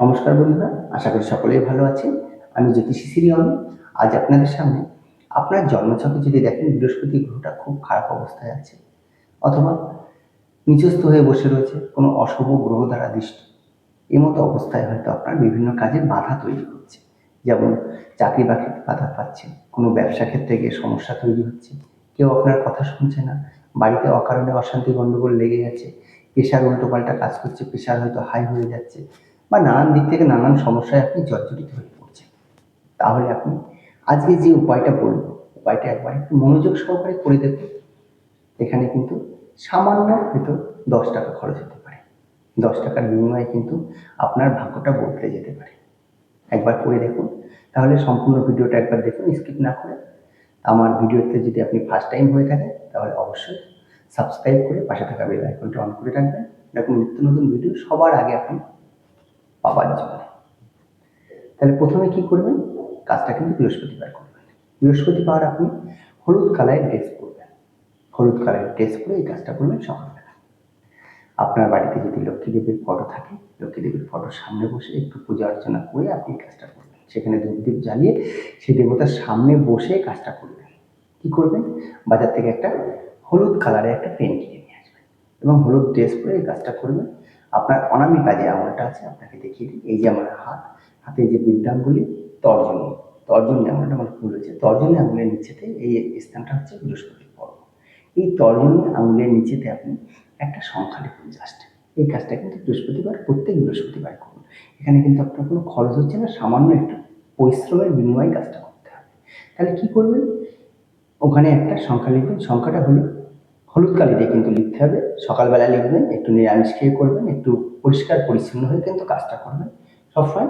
নমস্কার বন্ধুরা, আশা করি সকলেই ভালো আছেন। আমি জ্যোতিষী সিরিয়ন আজ আপনাদের সামনে আপনার জন্মছকে যদি দেখেন, বৃহস্পতি গ্রহটা খুব খারাপ অবস্থায় আছে অথবা নিচস্থ হয়ে বসে রয়েছে, কোনো অশুভ গ্রহ দ্বারা দৃষ্টি। এই মতো অবস্থায় হয়তো আপনার বিভিন্ন কাজে বাধা তৈরি হচ্ছে। যেমন চাকরি বাকরিতে বাধা পাচ্ছেন কোনো ব্যবসা ক্ষেত্রে গিয়ে সমস্যা তৈরি হচ্ছে, কেউ আপনার কথা শুনছে না, বাড়িতে অকারণে অশান্তি গণ্ডগোল লেগে গেছে প্রেশার উল্টোপাল্টা কাজ করছে প্রেশার হয়তো হাই হয়ে যাচ্ছে বা নানান দিক থেকে নানান সমস্যায় আপনি জর্জরিত হয়ে পড়ছেন। তাহলে আপনি আজকে যে উপায়টা বলব, উপায়টা একবার একটু মনোযোগ সহকারে করে দেখুন। এখানে কিন্তু সামান্য হয়তো দশ টাকা খরচ হতে পারে। দশ টাকার বিনিময়ে কিন্তু আপনার ভাগ্যটা বদলে যেতে পারে। একবার করে দেখুন। তাহলে সম্পূর্ণ ভিডিওটা একবার দেখুন, স্কিপ না করে। আমার ভিডিওতে যদি আপনি ফার্স্ট টাইম হয়ে থাকেন, তাহলে অবশ্যই সাবস্ক্রাইব করে পাশে থাকা বেল আইকনটা অন করে রাখবেন। এরকম নিত্য নতুন ভিডিও সবার আগে আপনি পাওয়ার জন্য তাহলে প্রথমে কি করবেন? কাজটা কিন্তু বৃহস্পতিবার করবেন। বৃহস্পতিবার আপনি হলুদ কালারের ড্রেস পরবেন। হলুদ কালারের ড্রেস পরে এই কাজটা করবেন সকালবেলা। আপনার বাড়িতে যদি লক্ষ্মী দেবীর ফটো থাকে, লক্ষ্মী দেবীর ফটোর সামনে বসে একটু পূজা অর্চনা করে আপনি এই কাজটা করবেন। সেখানে ধূপদীপ জ্বালিয়ে সেই দেবতার সামনে বসে কাজটা করবেন। কি করবেন? বাজার থেকে একটা হলুদ কালারের একটা পেন কিনে নিয়ে আসবেন। এবং হলুদ ড্রেস পরে এই কাজটা করবেন। আপনার অনামি কাজে আঙুলটা আছে, আপনাকে দেখিয়ে দিই। এই যে আমার হাত, হাতে যে বিদ্যাঙ্গুলি তর্জনী। তর্জনী আঙুলটা আমার ভুল হয়েছে। তর্জনী আঙুলের নিচেতে এই স্থানটা হচ্ছে বৃহস্পতির পর্ব। এই তর্জনী আঙুলের নিচেতে আপনি একটা সংখ্যা লিখুন জাস্ট এই কাজটা কিন্তু বৃহস্পতিবার, প্রত্যেক বৃহস্পতিবার করুন। এখানে কিন্তু আপনার কোনো খরচ হচ্ছে না, সামান্য একটু পরিশ্রমের বিনিময়ে কাজটা করতে হবে। তাহলে কি করবেন? ওখানে একটা সংখ্যা লিখবেন সংখ্যাটা হলো হলুদ কালি দিয়ে কিন্তু লিখতে হবে। সকালবেলা লিখবেন, একটু নিরামিষ খেয়ে করবেন, একটু পরিষ্কার পরিচ্ছন্ন হয়ে কিন্তু কাজটা করবেন। সবসময়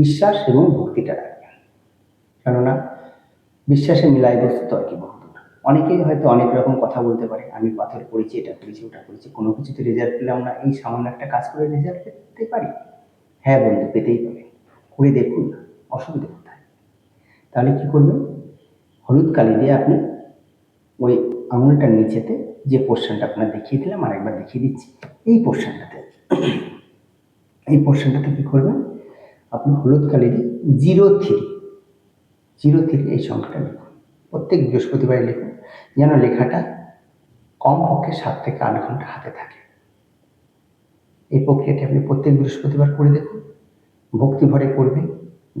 বিশ্বাস এবং ভক্তিটা রাখবেন। কেননা বিশ্বাসে মিলাই বস্তু তো আর কি বহুত না অনেকেই হয়তো অনেক রকম কথা বলতে পারে, আমি পাথর করেছি এটা করেছি ওটা করেছি কোনো কিছুতে রেজাল্ট পেলাম না, এই সামান্য একটা কাজ করে রেজাল্ট পেতে পারি? হ্যাঁ বন্ধু, পেতেই পারে করে দেখুন না, অসুবিধা কোথায়? তাহলে কি করবেন? হলুদ কালি দিয়ে আপনি ওই আঙুলটার নিচেতে যে পোর্শনটা আপনার দেখিয়ে দিলাম আর একবার দেখিয়ে দিচ্ছি। এই পোর্শনটাতে এই পোর্শনটাতে কী করবেন? আপনি হলুদ কালি দিয়ে জিরো থ্রি জিরো থ্রি এই সংখ্যাটা লিখুন। প্রত্যেক বৃহস্পতিবারে লিখুন, যেন লেখাটা কমপক্ষে সাত থেকে আট ঘণ্টা হাতে থাকে। এই প্রক্রিয়াটি আপনি প্রত্যেক বৃহস্পতিবার করে দেখুন ভক্তি ভরে করবেন,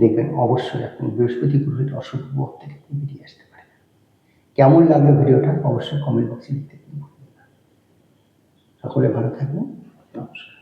দেখবেন অবশ্যই আপনি বৃহস্পতি গ্রহের অশুভ গ্রহ থেকে বেরিয়ে আসতে কেমন লাগল ভিডিওটা অবশ্যই কমেন্ট বক্সে লিখতে সকলে ভালো থাকবেন। নমস্কার।